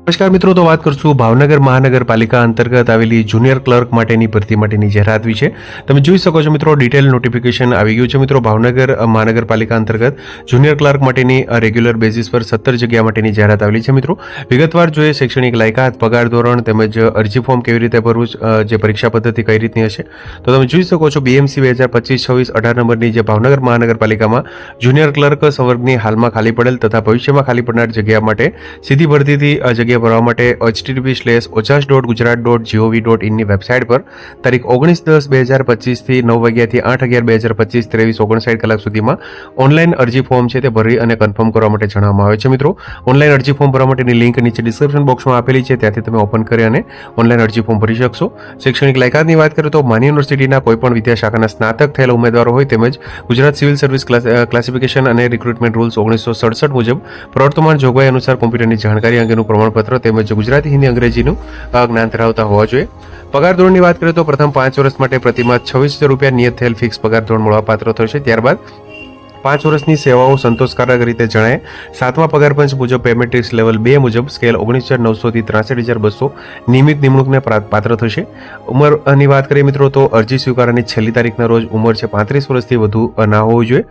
નમસ્કાર મિત્રો તો વાત કરશું ભાવનગર મહાનગરપાલિકા અંતર્ગત આવેલી જુનિયર ક્લર્ક માટેની ભરતી માટેની જાહેરાત વિશે. તમે જોઈ શકો છો મિત્રો ડિટેલ નોટિફિકેશન આવી ગયું છે મિત્રો. ભાવનગર મહાનગરપાલિકા અંતર્ગત જુનિયર ક્લર્ક માટેની રેગ્યુલર બેઝિસ પર સત્તર જગ્યા માટેની જાહેરાત આવેલી છે મિત્રો. વિગતવાર જોઈએ શૈક્ષણિક લાયકાત પગાર ધોરણ તેમજ અરજી ફોર્મ કેવી રીતે ભરવું જે પરીક્ષા પદ્ધતિ કઈ રીતની હશે. તો તમે જોઈ શકો છો બીએમસી બે હજાર પચીસ છવ્વીસ અઢાર નંબરની જે ભાવનગર મહાનગરપાલિકામાં જુનિયર ક્લર્ક સંવર્ગની હાલમાં ખાલી પડેલ તથા ભવિષ્યમાં ખાલી પડનાર જગ્યા માટે સીધી ભરતીથી અ, જગ્યા ભરવા માટે HTTP slash OJAS dot Gujarat dot G O V dot ઇનની website પર તારીખ ઓગણીસ દસ બે હજાર પચીસથી નવ વાગ્યાથી આઠ અગિયાર બે હજાર પચીસ ત્રેવીસ ઓગણસાઠ કલાક સુધીમાં ઓનલાઈન અરજી ફોર્મ છે તે ભરી અને કન્ફર્મ કરવા માટે જણાવવામાં આવે છે. મિત્રો ઓનલાઈન અરજી ફોર્મ ભરવા માટેની લિંક નીચે ડિસ્ક્રિપ્શન બોક્સમાં આપેલી છે. ત્યાંથી તમે ઓપન કરી અને ઓનલાઈન અરજી ફોર્મ ભરી શકશો. શૈક્ષણિક લાયકાતની વાત કરીએ તો માની યુનિવર્સિટીના કોઈપણ વિદ્યાશાખાના સ્નાતક થયેલા ઉમેદવારો હોય તેમજ ગુજરાત સિવિલ સર્વિસ ક્લાસિફિકેશન અને રિક્રુટમેન્ટ રૂલ્સ ઓગણીસો સડસઠ મુજબ પ્રવર્તમાન જોગવાઈ અનુસાર કોમ્પ્યુટરની જાણકારી અંગેનું પ્રમાણપત્ર તેમજ ગુજરાતી, હિન્દી, અંગ્રેજીનું જ્ઞાન ધરાવતા હોવા જોઈએ. પગાર ધોરણની વાત કરીએ તો પ્રથમ પાંચ વર્ષ માટે પ્રતિમા છવ્વીસ હજાર રૂપિયા નિયત થયેલ ફિક્સ પગાર ધોરણ મળવાપાત્ર થશે. ત્યારબાદ પાંચ વર્ષની સેવાઓ સંતોષકારક રીતે જણાય. સાતમા પગારપંચ મુજબ પેમેટ્રિક્સ લેવલ બે મુજબ સ્કેલ ઓગણીસ હજાર નવસોથી ત્રાસઠ હજાર બસો નિયમિત નિમણૂકને પાત્ર થશે. ઉંમરની વાત કરીએ મિત્રો તો અરજી સ્વીકારવાની છેલ્લી તારીખના રોજ ઉંમર છે પાંત્રીસ વર્ષથી વધુ ના હોવી જોઈએ.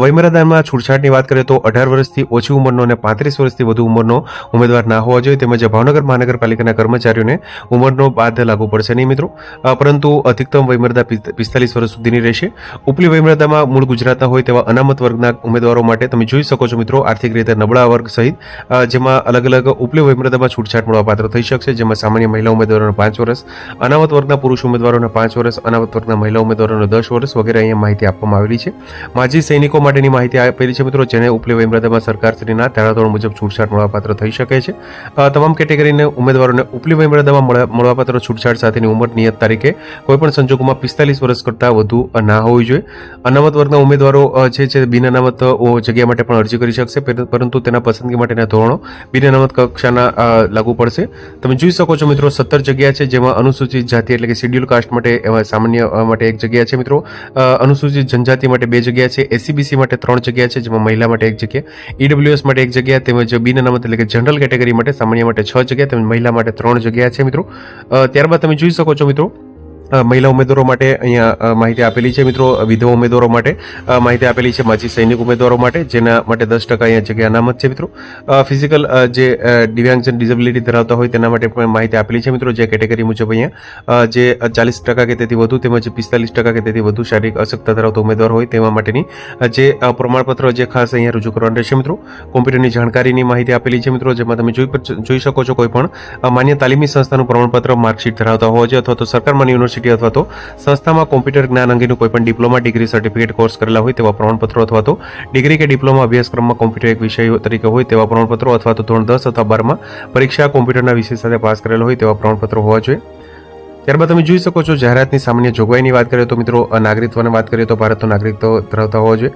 વયમર્યાદામાં છૂટછાટની વાત કરીએ તો અઢાર વર્ષથી ઓછી ઉંમરનો અને પાંત્રીસ વર્ષથી વધુ ઉંમરનો ઉમેદવાર ના હોવા જોઈએ. તેમજ ભાવનગર મહાનગરપાલિકાના કર્મચારીઓને ઉંમરનો બાદ લાગુ પડશે નહીં મિત્રો. પરંતુ અધિકતમ વયમર્યાદા પિસ્ત- પિસ્તાલીસ વર્ષ સુધીની રહેશે. ઉપલી વયમર્યાદામાં મૂળ ગુજરાતના હોય તેવા અનામત વર્ગના ઉમેદવારો માટે તમે જોઈ શકો છો મિત્રો આર્થિક રીતે નબળા વર્ગ સહિત જેમાં અલગ અલગ ઉપલી વયમર્યાદામાં છૂટછાટ મળવાપાત્ર થઈ શકશે જેમાં સામાન્ય મહિલા ઉમેદવારોને પાંચ વર્ષ અનામત વર્ગના પુરુષ ઉમેદવારોને પાંચ વર્ષ અનામત વર્ગના મહિલા ઉમેદવારોને દસ વર્ષ વગેરે અહીંયા માહિતી આપવામાં આવેલી છે. માજી સૈનિકો માટેની માહિતી આપેલી છે મિત્રો જેને ઉપલી વયમર્યાદામાં સરકારશ્રીના ધારાધોરણ મુજબ છૂટછાટ મળવાપાત્ર થઈ શકે છે. તમામ કેટેગરીને ઉમેદવારોને ઉપલી વયમર્યાદામાં મળવા- મળવાપાત્ર છૂટછાટ સાથેની ઉંમર નિયત તારીખે કોઈપણ સંજોગોમાં પિસ્તાલીસ વર્ષ કરતાં વધુ ના હોવી જોઈએ. અનામત વર્ગના ઉમેદવારો અ, છે જે બિન અનામત જગ્યા માટે પણ અરજી કરી શકશે, પર- પરંતુ તેના પસંદગી માટેના ધોરણો બિન અનામત કક્ષાના લાગુ પડશે. તમે જોઈ શકો છો મિત્રો, સત્તર જગ્યા છે જેમાં અનુસૂચિત જાતિ એટલે કે શેડ્યુલ કાસ્ટ માટે સામાન્ય માટે એક જગ્યા છે મિત્રો. અનુસૂચિત જનજાતિ માટે બે જગ્યા છે એસીબીસી માટે ત્રણ જગ્યા છે, જેમાં મહિલા માટે એક જગ્યા, ઈડબ્લ્યુએસ માટે એક જગ્યા, તેમજ બિન અનામત એટલે કે જનરલ કેટેગરી માટે સામાન્ય માટે છ જગ્યા, તેમજ મહિલા માટે ત્રણ જગ્યા છે મિત્રો. ત્યારબાદ તમે જોઈ શકો છો મિત્રો મહિલા ઉમેદવારો માટે અહીંયા માહિતી આપેલી છે મિત્રો, વિધવા ઉમેદવારો માટે. માહિતી આપેલી છે માજી સૈનિક ઉમેદવારો માટે, જેના માટે દસ ટકા અહીંયા જગ્યા અનામત છે મિત્રો. ફિઝિકલ જે દિવ્યાંગજન ડિઝેબિલિટી ધરાવતા હોય તેના માટે પણ માહિતી આપેલી છે મિત્રો, જે કેટેગરી મુજબ અહીંયા જે ચાલીસ ટકા કે તેથી વધુ તેમજ પિસ્તાલીસ ટકા કે તેથી વધુ શારીરિક અશક્તતા ધરાવતો ઉમેદવાર હોય તેવા માટેની જે પ્રમાણપત્ર જે ખાસ અહીંયા રજૂ કરવાનું રહેશે મિત્રો. કોમ્પ્યુટરની જાણકારીની માહિતી આપેલી છે મિત્રો, જેમાં તમે જોઈ જોઈ શકો છો કોઈ પણ માન્ય તાલીમી સંસ્થાનું પ્રમાણપત્ર, માર્કશીટ ધરાવતા હોવા જોઈએ અથવા તો સરકાર માન્ય યુનિવર્સિટી અથવા તો સંસ્થામાં કોમ્પ્યુટર જ્ઞાન અંગેનું કોઈ પણ ડિપ્લોમા ડિગ્રી સર્ટિફિકેટ કોર્સ કરેલા હોય તેવા પ્રમાણપત્રો અથવા તો ડિગ્રી કે ડિપ્લોમા અભ્યાસક્રમમાં કોમ્પ્યુટર એક વિષય તરીકે હોય તેવા પ્રમાણપત્રો અથવા તો ધોરણ દસ અથવા બારમાં પરીક્ષા કોમ્પ્યુટરના વિષય સાથે પાસ કરેલા હોય તેવા પ્રમાણપત્રો હોવા જોઈએ. ત્યારબાદ તમે જોઈ શકો છો જાહેરાતની સામાન્ય જોગવાઈની વાત કરીએ તો મિત્રો નાગરિકત્વની વાત કરીએ તો ભારતનો નાગરિકત્વ ધરાવતા હોવો જોઈએ.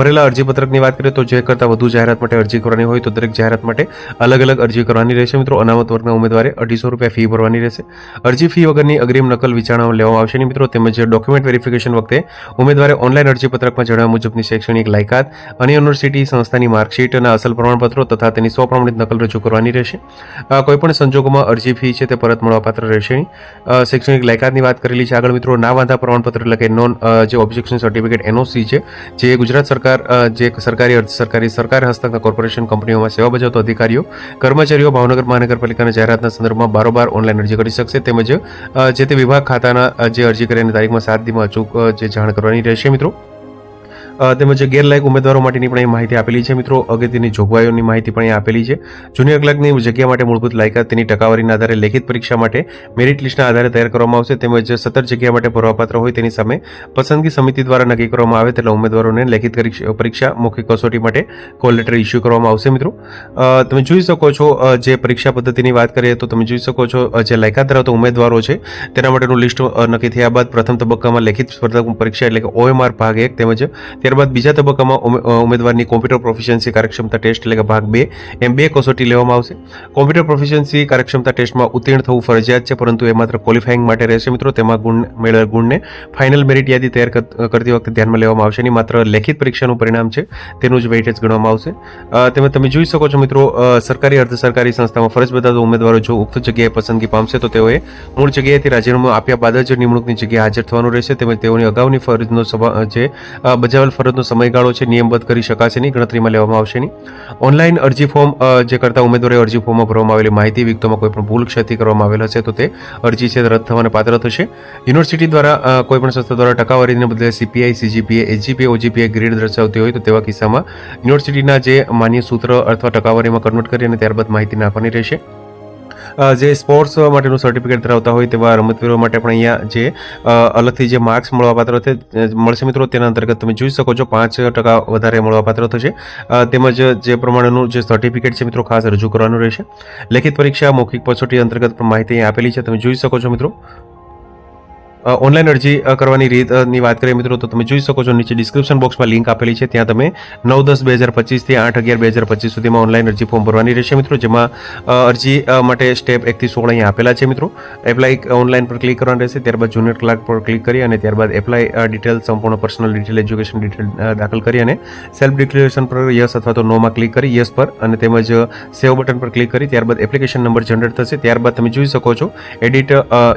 ભરેલા અરજીપત્રકની વાત કરીએ તો જે કરતાં વધુ જાહેરાત માટે અરજી કરવાની હોય તો દરેક જાહેરાત માટે અલગ અલગ અરજી કરવાની રહેશે મિત્રો. અનામત વર્ગના ઉમેદવારે અઢીસો રૂપિયા ફી ભરવાની રહેશે. અરજી ફી વગરની અગ્રીમ નકલ વિચારણા લેવામાં આવશે નહીં મિત્રો. તેમજ ડોક્યુમેન્ટ વેરિફિકેશન વખતે ઉમેદવારે ઓનલાઈન અરજીપત્રકમાં જણાવ્યા મુજબની શૈક્ષણિક લાયકાત અને યુનિવર્સિટી સંસ્થાની માર્કશીટ અને અસલ પ્રમાણપત્રો તથા તેની સ્વપ્રમાણિત નકલ રજૂ કરવાની રહેશે. કોઈપણ સંજોગોમાં અરજી ફી છે તે પરત મળવાપાત્ર રહેશે નહીં. શૈક્ષણિક લાયકાતની વાત કરેલી છે. આગળ મિત્રો, ના વાંધા પ્રમાણપત્ર એટલે કે નોન જે ઓબ્જેક્શન સર્ટિફિકેટ એનઓસી છે, જે ગુજરાત સરકાર જે સરકારી અર્ધ સરકારી સરકાર હસ્તકના કોર્પોરેશન કંપનીઓમાં સેવા બજાવતા અધિકારીઓ, કર્મચારીઓ, ભાવનગર મહાનગરપાલિકાના જાહેરાતના સંદર્ભમાં બારોબાર ઓનલાઈન અરજી કરી શકશે. તેમજ જે તે વિભાગ ખાતાના જે અરજી કરીને તારીખમાં સાત દીમાં અચૂક જે જાણ કરવાની રહેશે મિત્રો. તેમજ ગેરલાયક ઉમેદવારો માટેની પણ એ માહિતી આપેલી છે. મિત્રો, અગત્યની જોગવાઈઓની માહિતી પણ અહીં આપેલી છે. જુનિયર ક્લર્કની જગ્યા માટે મૂળભૂત લાયકાત તેની ટકાવારીના આધારે લેખિત પરીક્ષા માટે મેરિટ લિસ્ટના આધારે તૈયાર કરવામાં આવશે. તેમજ સત્તર જગ્યા માટે ભરવાપાત્ર હોય તેની સામે પસંદગી સમિતિ દ્વારા નક્કી કરવામાં આવે તેટલા ઉમેદવારોને લેખિત પરીક્ષ- મુખ્ય કસોટી માટે કોલ લેટર ઇસ્યુ કરવામાં આવશે, મિત્રો. તમે જોઈ શકો છો જે પરીક્ષા પદ્ધતિની વાત કરીએ તો તમે જોઈ શકો છો જે લાયકાત ધરાવતા ઉમેદવારો છે, તેના માટેનું લિસ્ટ નક્કી થયા બાદ પ્રથમ તબક્કામાં લેખિત સ્પર્ધાત્મક પરીક્ષા એટલે કે ઓએમઆર ભાગ એક તેમજ ત્યારબાદ બીજા તબક્કામાં ઉમે- ઉમેદવારની કોમ્પ્યુટર પ્રોફિશિયન્સી કાર્યક્ષમતા ટેસ્ટ એટલે કે ભાગ બે, એમ બે કસોટી લેવામાં આવશે. કોમ્પ્યુટર પ્રોફિશિયન્સી કાર્યક્ષમતા ટેસ્ટમાં ઉત્તીર્ણ થવું ફરજિયાત છે, પરંતુ એ માત્ર ક્વોલિફાઇંગ માટે રહેશે મિત્રો. તેમાં ગુણ મેળવેલ ગુણને ફાઇનલ મેરિટ યાદી તૈયાર કરતી વખતે ધ્યાનમાં લેવામાં આવશે. નહીં માત્ર લેખિત પરીક્ષાનું પરિણામ છે, તેનું જ વેઇટેજ ગણવામાં આવશે. તેમજ તમે જોઈ શકો છો મિત્રો સરકારી, અર્ધ સરકારી સંસ્થામાં ફરજ બજાવતા ઉમેદવારો જો ઉક્ત જગ્યાએ પસંદગી પામશે, તો તેઓએ મૂળ જગ્યાએથી રાજીનામું આપ્યા બાદ જ નિમણૂકની જગ્યાએ હાજર થવાનું રહેશે. તેમજ તેઓની અગાઉની ફરજનો જે બજાવેલ ફરજનો સમયગાળો છે નિયમબદ્ધ કરી શકાશે નહીં, ગણતરીમાં લેવામાં આવશે નહીં. ઓનલાઈન અરજી ફોર્મ જે કરતા ઉમેદવારે અરજી ફોર્મમાં ભરવામાં આવેલી માહિતી વિગતોમાં કોઈ પણ ભૂલ, ક્ષતિ કરવામાં આવેલ હશે તો તે અરજી છે રદ થવાને પાત્ર થશે. યુનિવર્સિટી દ્વારા કોઈપણ કોઈ પણ સંસ્થા દ્વારા ટકાવારીને બદલે CPI CGPA HGPA OGPA grade દર્શાવતી હોય તો તેવા કિસ્સામાં યુનિવર્સિટીના જે માન્ય સૂત્ર અથવા ટકાવારીમાં કન્વર્ટ કરી અને ત્યારબાદ માહિતી નાખવાની રહેશે. જે સ્પોર્ટ્સ માટેનું સર્ટિફિકેટ ધરાવતા હોય તેવા રમતવીરો માટે પણ અહીંયા જે અલગથી જે માર્ક્સ મળવાપાત્ર છે મળશે મિત્રો, તેના અંતર્ગત તમે જોઈ શકો છો પાંચ ટકા વધારે મળવાપાત્ર થશે તેમજ જે પ્રમાણેનું જે સર્ટિફિકેટ છે મિત્રો, ખાસ રજૂ કરવાનું રહેશે. લેખિત પરીક્ષા મૌખિક પસોટી અંતર્ગત પણ માહિતી આપેલી છે, તમે જોઈ શકો છો મિત્રો. ઓનલાઈન અરજી કરવાની રીતની વાત કરીએ મિત્રો, તો તમે જોઈ શકો છો, નીચે ડિસ્ક્રિપ્શન બોક્સમાં લિંક આપેલી છે. ત્યાં તમે નવ દસ બે હજાર પચીસથી આઠ અગિયાર બે હજાર પચીસ સુધીમાં ઓનલાઈન અરજી ફોર્મ ભરવાની રહેશે મિત્રો, જેમાં અરજી માટે સ્ટેપ એકથી સોળ અહીંયા આપેલા છે મિત્રો. એપ્લાય ઓનલાઈન પર ક્લિક કરવાનું રહેશે, ત્યારબાદ જુનિયર ક્લાર્ક પર ક્લિક કરી અને ત્યારબાદ એપ્લાય ડિટેલ સંપૂર્ણ પર્સનલ ડિટેલ એજ્યુકેશન ડિટેલ દાખલ કરી અને સેલ્ફ ડિક્લેરેશન પર યસ અથવા તો નોમાં ક્લિક કરી, યસ પર અને તેમજ સેવ બટન પર ક્લિક કરી, ત્યારબાદ એપ્લિકેશન નંબર જનરેટ થશે. ત્યારબાદ તમે જોઈ શકો છો એડિટ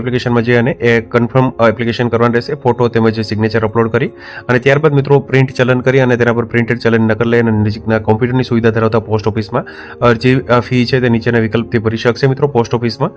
એપ્લિકેશનમાં જઈ અને એ કન્ફર્મ એપ્લિકેશન કરવાનું રહેશે. ફોટો તેમજ સિગ્નેચર અપલોડ કરી અને ત્યારબાદ મિત્રો પ્રિન્ટ ચલન કરી અને તેના પર પ્રિન્ટેડ ચલન નકલ લઈ અને નજીકના કોમ્પ્યુટરની સુવિધા ધરાવતા પોસ્ટ ઓફિસમાં અરજી ફી છે તે નીચેના વિકલ્પથી ભરી શકશે મિત્રો પોસ્ટ ઓફિસમાં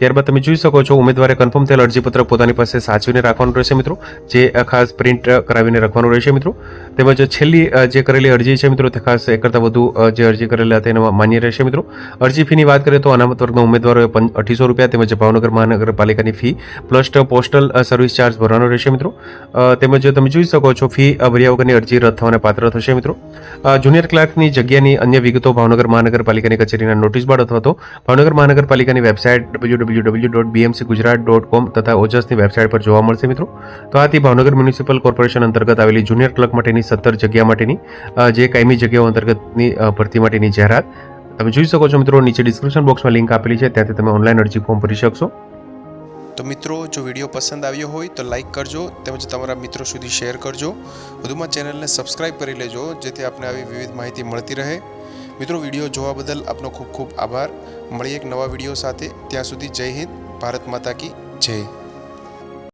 ત્યારબાદ તમે જોઈ શકો છો, ઉમેદવારે કન્ફર્મ થયેલ અરજીપત્ર પોતાની પાસે સાચવીને રાખવાનું રહેશે મિત્રો. જે ખાસ પ્રિન્ટ કરાવીને રાખવાનું રહેશે મિત્રો. તેમજ છેલ્લી જે કરેલી અરજી છે મિત્રો, તે ખાસ એક કરતાં વધુ જે અરજી કરેલા હતા એમાં માન્ય રહેશે મિત્રો. અરજી ફીની વાત કરીએ તો અનામત વર્ગના ઉમેદવારોએ પણ અઢીસો રૂપિયા તેમજ ભાવનગર મહાનગરપાલિકાની fee plus postal service charge ભરવાનો રહેશે મિત્રો. તેમજ તમે જોઈ શકો છો, ફી ભર્યા વગરની અરજી રદ થવાને પાત્ર થશે મિત્રો. જુનિયર ક્લાર્કની જગ્યાની અન્ય વિગતો ભાવનગર મહાનગરપાલિકાની કચેરીના નોટિસ બોર્ડ અથવા તો ભાવનગર મહાનગરપાલિકાની website W W W dot BMC Gujarat dot com તથા ઓજસની વેબસાઇટ પર જોવા મળશે મિત્રો. તો આથી ભાવનગર મ્યુનિસિપલ કોર્પોરેશન અંતર્ગત આવેલી જુનિયર ક્લર્ક માટેની સત્તર જગ્યા માટેની જે કાયમી જગ્યાઓ અંતર્ગતની ભરતી માટેની જાહેરાત. તમે જોઈ શકો છો મિત્રો, નીચે ડિસ્ક્રિપ્શન બોક્સમાં લિંક આપેલી છે, ત્યાંથી તમે ઓનલાઈન અરજી ફોર્મ ભરી શકશો. તો મિત્રો, જો વીડિયો પસંદ આવ્યો હોય તો લાઈક કરજો, તેમજ તમારા મિત્રો સુધી શેર કરજો. વધુમાં ચેનલને સબસ્ક્રાઇબ કરી લેજો, જેથી આપને આવી વિવિધ માહિતી મળતી રહે. મિત્રો, વીડિયો જોવા બદલ આપનો ખૂબ ખૂબ આભાર. મળીએ એક નવા વીડિયો સાથે. ત્યાં સુધી જય હિન્દ ભારત માતા કી જય.